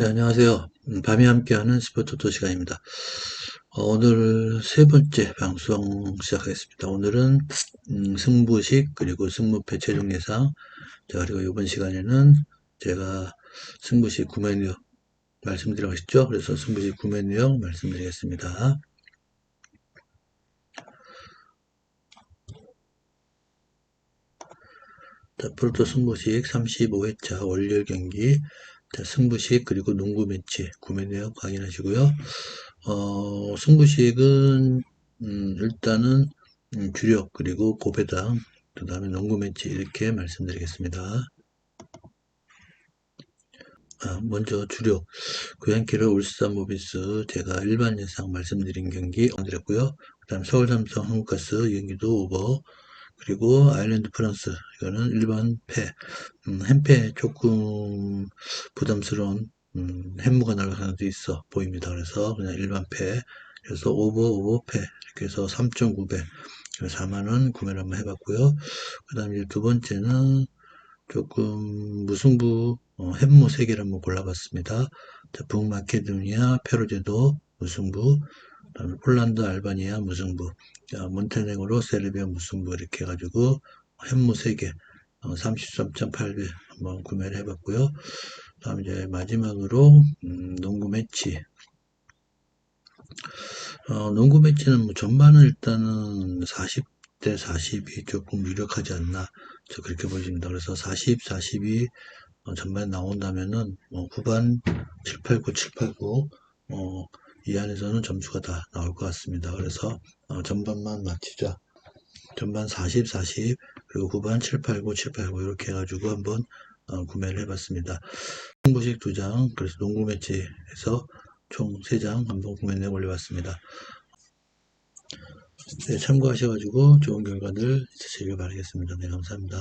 네, 안녕하세요. 음, 밤이 함께하는 스포츠토 시간입니다. 어, 오늘 세 번째 방송 시작하겠습니다. 오늘은 음, 승부식 그리고 승무패 최종 예상 자 그리고 이번 시간에는 제가 승부식 구매 내역 말씀드리고 그래서 승부식 구매 내역 말씀드리겠습니다. 자, 프로토 승부식 35회차 월요일 경기 자, 승부식 그리고 농구 매치 구매 내역 확인하시고요. 어, 승부식은 음, 일단은 음, 주력 그리고 고배당 그 다음에 농구 매치 이렇게 말씀드리겠습니다. 아, 먼저 주력 고양키를 울산 모비스 제가 일반 예상 말씀드린 경기 드렸고요. 그 다음 서울 삼성 한국가스 경기도 오버 그리고 아일랜드 프랑스 이거는 일반 패 음, 햄패 조금 부담스러운 음, 햄무가 나올 가능성도 있어 보입니다. 그래서 그냥 일반 패 그래서 오버 오버 패 이렇게 해서 3.9배 4만원 구매를 한번 해봤고요. 그 다음에 두 번째는 조금 무승부 어, 햄무 3개를 한번 골라봤습니다. 자, 북마케도니아 페로제도 무승부 그다음에 폴란드, 알바니아 무승부, 몬테네그로 세르비아 무승부 이렇게 해가지고 햄무 3개 33.8배 어, 한번 구매를 해봤고요. 다음 이제 마지막으로 음, 농구 매치. 어, 농구 매치는 뭐 전반은 일단은 40대 40이 조금 유력하지 않나 저 그렇게 보십니다. 그래서 40, 42 어, 전반에 나온다면은 뭐 후반 7, 8, 9, 7, 8, 9 어, 이 안에서는 점수가 다 나올 것 같습니다. 그래서 어, 전반만 맞히자. 전반 40, 40 그리고 후반 7, 8, 9, 7, 8, 9 이렇게 해가지고 한번 어, 구매를 해봤습니다. 승부식 2장 그래서 농구 매치에서 총 3장 한번 구매해 올려봤습니다. 네, 참고하셔가지고 좋은 결과들 있으시길 바라겠습니다. 네, 감사합니다.